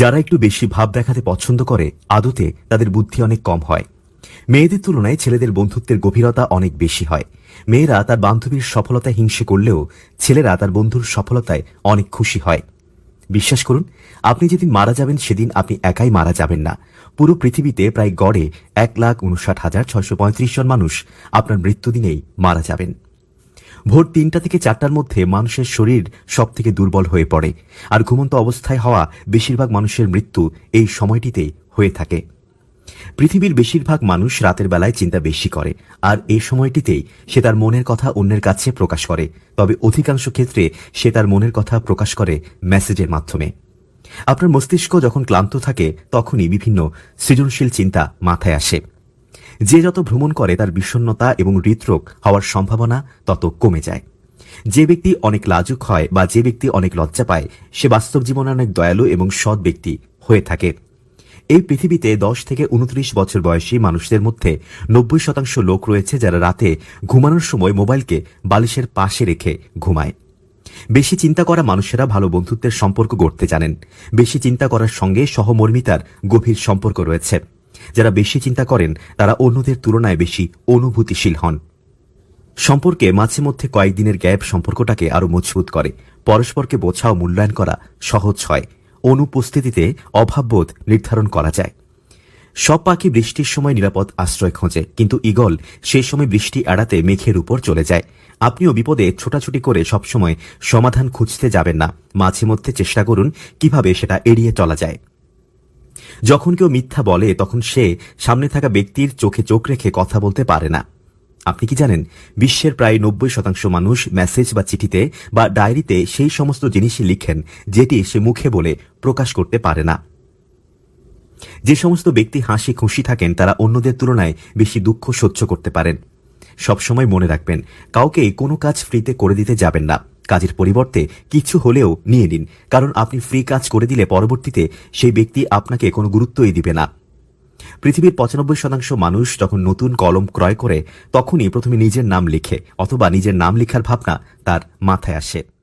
যারা একটু বেশি ভাব দেখাতে পছন্দ করে, আদতে তাদের বুদ্ধি অনেক কম হয়। মেয়েদের তুলনায় ছেলেদের বন্ধুত্বের গভীরতা অনেক বেশি হয়। মেয়েরা তার বান্ধবীর সফলতায় হিংসে করলেও ছেলেরা তার বন্ধুর সফলতায় অনেক খুশি হয়। বিশ্বাস করুন, আপনি যেদিন মারা যাবেন সেদিন আপনি একাই মারা যাবেন না। পুরো পৃথিবীতে প্রায় গড়ে এক লাখ উনষাট হাজার ছয়শো পঁয়ত্রিশ জন মানুষ আপনার মৃত্যুদিনেই মারা যাবেন। ভোর তিনটা থেকে চারটার মধ্যে মানুষের শরীর সব থেকে দুর্বল হয়ে পড়ে, আর ঘুমন্ত অবস্থায় হওয়া বেশিরভাগ মানুষের মৃত্যু এই সময়টিতেই হয়ে থাকে। পৃথিবীর বেশিরভাগ মানুষ রাতের বেলায় চিন্তা বেশি করে, আর এই সময়টিতেই সে তার মনের কথা অন্যের কাছে প্রকাশ করে, তবে অধিকাংশ ক্ষেত্রে সে তার মনের কথা প্রকাশ করে মেসেজের মাধ্যমে। আপনার মস্তিষ্ক যখন ক্লান্ত থাকে, তখনই বিভিন্ন সৃজনশীল চিন্তা মাথায় আসে। যে যত ভ্রমণ করে তার বিষণ্ণতা এবং হৃদরোগ হওয়ার সম্ভাবনা তত কমে যায়। যে ব্যক্তি অনেক লাজুক হয় বা যে ব্যক্তি অনেক লজ্জা পায়, সে বাস্তব জীবনে অনেক দয়ালু এবং সৎ ব্যক্তি হয়ে থাকে। এই পৃথিবীতে দশ থেকে উনত্রিশ বছর বয়সী মানুষদের মধ্যে নব্বই শতাংশ লোক রয়েছে যারা রাতে ঘুমানোর সময় মোবাইলকে বালিশের পাশে রেখে ঘুমায়। বেশি চিন্তা করা মানুষেরা ভালো বন্ধুত্বের সম্পর্ক গড়তে জানেন। বেশি চিন্তা করার সঙ্গে সহমর্মিতার গভীর সম্পর্ক রয়েছে। যারা বেশি চিন্তা করেন, তারা অন্যদের তুলনায় বেশি অনুভূতিশীল হন। সম্পর্কে মাঝে মধ্যে কয়েকদিনের গ্যাপ সম্পর্কটাকে আরও মজবুত করে। পরস্পরকে বোঝা ও মূল্যায়ন করা সহজ হয়। অনুপস্থিতিতে অভাববোধ নির্ধারণ করা যায়। সব পাখি বৃষ্টির সময় নিরাপদ আশ্রয় খোঁজে, কিন্তু ঈগল সেই সময় বৃষ্টি এড়াতে মেঘের উপর চলে যায়। আপনিও বিপদে ছোটাছুটি করে সবসময় সমাধান খুঁজতে যাবেন না। মাঝে মধ্যে চেষ্টা করুন কীভাবে সেটা এড়িয়ে চলা যায়। যখন কেউ মিথ্যা বলে, তখন সে সামনে থাকা ব্যক্তির চোখে চোখ রেখে কথা বলতে পারে না। আপনি কি জানেন, বিশ্বের প্রায় নব্বই শতাংশ মানুষ মেসেজ বা চিঠিতে বা ডায়েরিতে সেই সমস্ত জিনিসই লিখেন, যেটি সে মুখে বলে প্রকাশ করতে পারে না। যে সমস্ত ব্যক্তি হাসি খুশি থাকেন, তারা অন্যদের তুলনায় বেশি দুঃখ সহ্য করতে পারেন। সবসময় মনে রাখবেন, কাউকে কোনো কাজ ফ্রিতে করে দিতে যাবেন না। কাজের পরিবর্তে কিছু হলেও নিয়ে নিন। কারণ আপনি ফ্রি কাজ করে দিলে পরবর্তীতে সেই ব্যক্তি আপনাকে কোনো গুরুত্বই দিবে না। পৃথিবীর পঁচানব্বই শতাংশ মানুষ যখন নতুন কলম ক্রয় করে, তখনই প্রথমে নিজের নাম লিখে অথবা নিজের নাম লেখার ভাবনা তার মাথায় আসে।